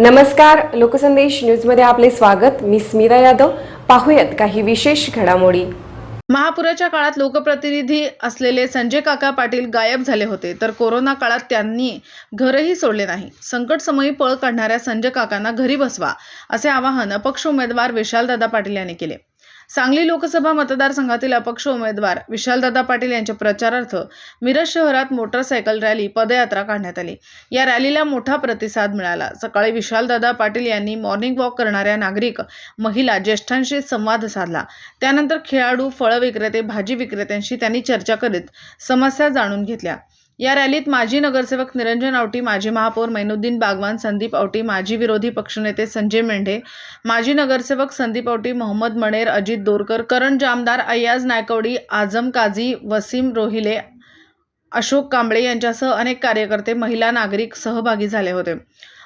नमस्कार लोकसंदेश न्यूजमध्ये आपले स्वागत. मी स्मिता यादव. पाहूयात काही विशेष घडामोडी. महापुराच्या काळात लोकप्रतिनिधी असलेले संजय काका पाटील गायब झाले होते तर कोरोना काळात त्यांनी घरही सोडले नाही. संकट समयी पळ काढणाऱ्या संजय काकांना घरी बसवा असे आवाहन अपक्ष उमेदवार विशालदादा पाटील यांनी केले. सांगली लोकसभा मतदारसंघातील अपक्ष उमेदवार विशालदादा पाटील यांच्या प्रचारार्थ मिरज शहरात मोटरसायकल रॅली पदयात्रा काढण्यात आली. या रॅलीला मोठा प्रतिसाद मिळाला. सकाळी विशालदादा पाटील यांनी मॉर्निंग वॉक करणाऱ्या नागरिक महिला ज्येष्ठांशी संवाद साधला. त्यानंतर खेळाडू फळ विक्रेते भाजी विक्रेत्यांशी त्यांनी चर्चा करीत समस्या जाणून घेतल्या. या रॅलीत माजी नगरसेवक निरंजन आवटी माजी महापौर मैनुद्दीन बागवान संदीप आवटी माजी विरोधी पक्षनेते संजय मेंढे माजी नगरसेवक संदीप आवटी मोहम्मद मणेर अजित दोरकर करण जामदार अय्याज नायकवडी आझम काझी वसीम रोहिले अशोक कांबळे यांच्यासह अनेक कार्यकर्ते महिला नागरिक सहभागी झाले होते.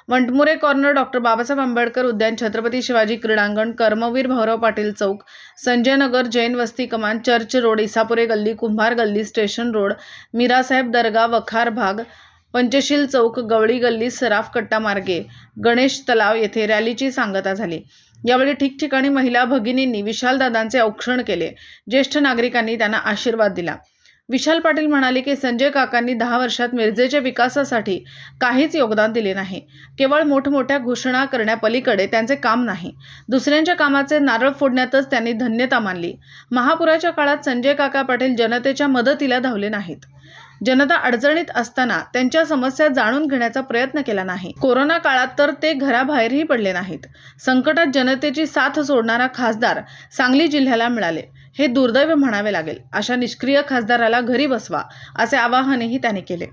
वंटमुरे कॉर्नर डॉक्टर बाबासाहेब आंबेडकर उद्यान छत्रपती शिवाजी क्रीडांगण कर्मवीर भाऊराव पाटील चौक संजय नगर जैन वस्ती कमान चर्च रोड इसापुरे गल्ली कुंभार गल्ली स्टेशन रोड मीरासाहेब दर्गा वखार भाग पंचशील चौक गवळी गल्ली सराफ कट्टा मार्गे गणेश तलाव येथे रॅलीची सांगता झाली. यावेळी ठिकठिकाणी महिला भगिनींनी विशालदादांचे औक्षण केले. ज्येष्ठ नागरिकांनी त्यांना आशीर्वाद दिला. विशाल पाटील म्हणाले की संजय काकांनी दहा वर्षात मिरजेच्या विकासासाठी काहीच योगदान दिले नाही. केवळ मोठमोठ्या घोषणा करण्यापलीकडे त्यांचे काम नाही. दुसऱ्यांच्या कामाचे नारळ फोडण्यातच त्यांनी धन्यता मानली. महापुराच्या काळात संजय काका पाटील जनतेच्या मदतीला धावले नाहीत. जनता अडचणीत असताना त्यांच्या समस्या जाणून घेण्याचा प्रयत्न केला नाही. कोरोना काळात तर ते घराबाहेरही पडले नाहीत. संकटात जनतेची साथ सोडणारा खासदार सांगली जिल्ह्याला मिळाले. हे दुर्दैव म्हणावे लागेल. अशा निष्क्रिय खासदाराला घरी बसवा असे आवाहनही त्याने केले.